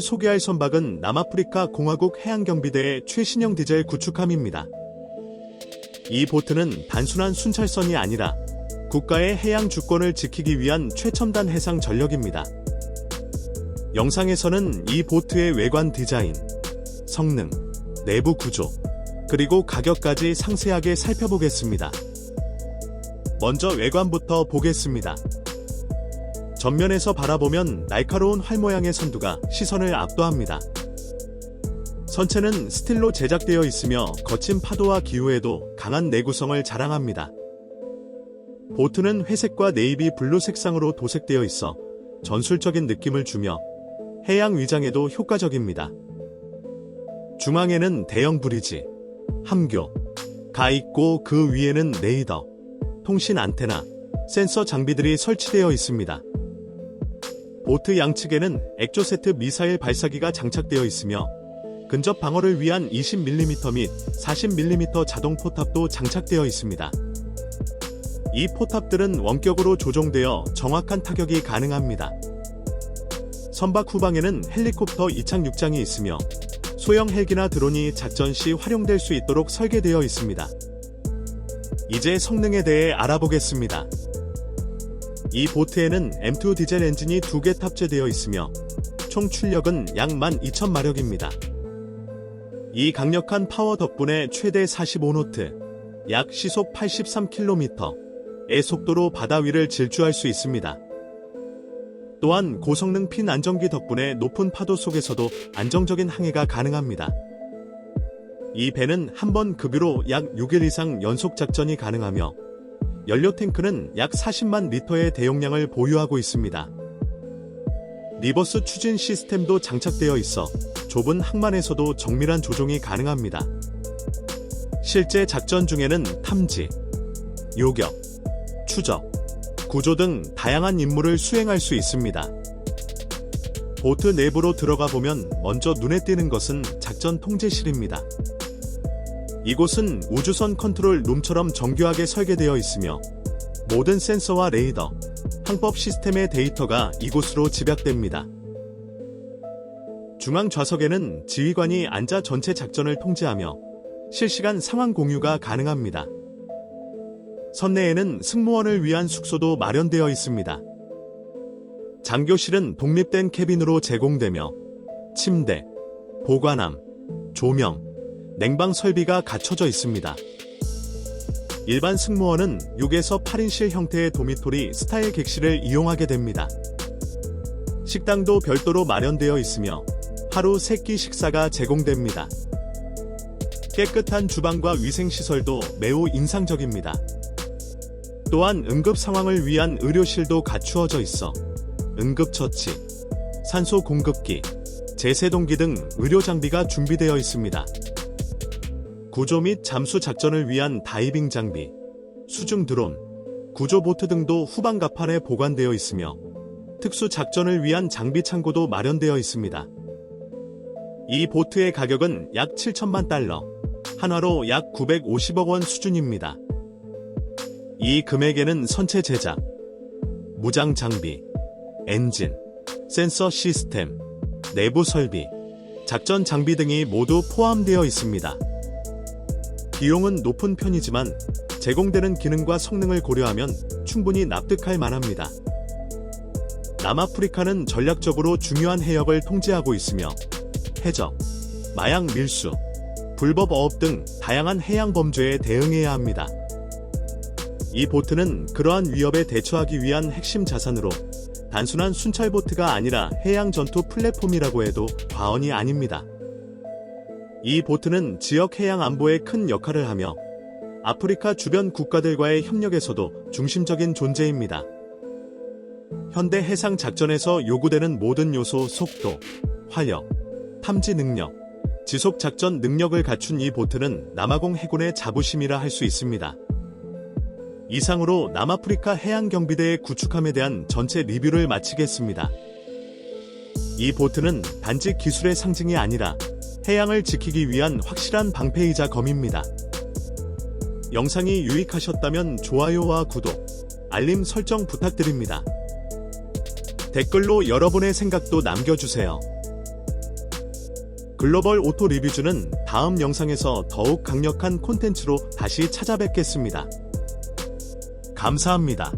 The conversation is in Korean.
오늘 소개할 선박은 남아프리카 공화국 해양경비대의 최신형 디젤 구축함입니다. 이 보트는 단순한 순찰선이 아니라 국가의 해양 주권을 지키기 위한 최첨단 해상 전력입니다. 영상에서는 이 보트의 외관 디자인, 성능, 내부 구조, 그리고 가격까지 상세하게 살펴보겠습니다. 먼저 외관부터 보겠습니다. 전면에서 바라보면 날카로운 활 모양의 선두가 시선을 압도합니다. 선체는 스틸로 제작되어 있으며 거친 파도와 기후에도 강한 내구성을 자랑합니다. 보트는 회색과 네이비 블루 색상으로 도색되어 있어 전술적인 느낌을 주며 해양 위장에도 효과적입니다. 중앙에는 대형 브리지, 함교, 가 있고 그 위에는 레이더, 통신 안테나, 센서 장비들이 설치되어 있습니다. 보트 양측에는 엑조세트 미사일 발사기가 장착되어 있으며 근접 방어를 위한 20mm 및 40mm 자동 포탑도 장착되어 있습니다. 이 포탑들은 원격으로 조종되어 정확한 타격이 가능합니다. 선박 후방에는 헬리콥터 이착륙장이 있으며 소형 헬기나 드론이 작전 시 활용될 수 있도록 설계되어 있습니다. 이제 성능에 대해 알아보겠습니다. 이 보트에는 M2 디젤 엔진이 두 개 탑재되어 있으며 총 출력은 약 12,000마력입니다. 이 강력한 파워 덕분에 최대 45노트, 약 시속 83km의 속도로 바다 위를 질주할 수 있습니다. 또한 고성능 핀 안정기 덕분에 높은 파도 속에서도 안정적인 항해가 가능합니다. 이 배는 한 번 급유로 약 6일 이상 연속 작전이 가능하며 연료 탱크는 약 40만 리터의 대용량을 보유하고 있습니다. 리버스 추진 시스템도 장착되어 있어 좁은 항만에서도 정밀한 조종이 가능합니다. 실제 작전 중에는 탐지, 요격, 추적, 구조 등 다양한 임무를 수행할 수 있습니다. 보트 내부로 들어가 보면 먼저 눈에 띄는 것은 작전 통제실입니다. 이곳은 우주선 컨트롤 룸처럼 정교하게 설계되어 있으며 모든 센서와 레이더, 항법 시스템의 데이터가 이곳으로 집약됩니다. 중앙 좌석에는 지휘관이 앉아 전체 작전을 통제하며 실시간 상황 공유가 가능합니다. 선내에는 승무원을 위한 숙소도 마련되어 있습니다. 장교실은 독립된 캐빈으로 제공되며 침대, 보관함, 조명, 냉방 설비가 갖춰져 있습니다. 일반 승무원은 6에서 8인실 형태의 도미토리 스타일 객실을 이용하게 됩니다. 식당도 별도로 마련되어 있으며 하루 3끼 식사가 제공됩니다. 깨끗한 주방과 위생시설도 매우 인상적입니다. 또한 응급 상황을 위한 의료실도 갖추어져 있어 응급처치, 산소 공급기, 제세동기 등 의료 장비가 준비되어 있습니다. 구조 및 잠수 작전을 위한 다이빙 장비, 수중 드론, 구조 보트 등도 후방 가판에 보관되어 있으며 특수 작전을 위한 장비 창고도 마련되어 있습니다. 이 보트의 가격은 약 7천만 달러, 한화로 약 950억 원 수준입니다. 이 금액에는 선체 제작, 무장 장비, 엔진, 센서 시스템, 내부 설비, 작전 장비 등이 모두 포함되어 있습니다. 비용은 높은 편이지만 제공되는 기능과 성능을 고려하면 충분히 납득할 만합니다. 남아프리카는 전략적으로 중요한 해역을 통제하고 있으며 해적, 마약 밀수, 불법 어업 등 다양한 해양 범죄에 대응해야 합니다. 이 보트는 그러한 위협에 대처하기 위한 핵심 자산으로 단순한 순찰 보트가 아니라 해양 전투 플랫폼이라고 해도 과언이 아닙니다. 이 보트는 지역 해양 안보에 큰 역할을 하며 아프리카 주변 국가들과의 협력에서도 중심적인 존재입니다. 현대 해상 작전에서 요구되는 모든 요소 속도, 화력, 탐지 능력, 지속 작전 능력을 갖춘 이 보트는 남아공 해군의 자부심이라 할 수 있습니다. 이상으로 남아프리카 해양경비대의 구축함에 대한 전체 리뷰를 마치겠습니다. 이 보트는 단지 기술의 상징이 아니라 해양을 지키기 위한 확실한 방패이자 검입니다. 영상이 유익하셨다면 좋아요와 구독, 알림 설정 부탁드립니다. 댓글로 여러분의 생각도 남겨주세요. 글로벌 오토 리뷰즈는 다음 영상에서 더욱 강력한 콘텐츠로 다시 찾아뵙겠습니다. 감사합니다.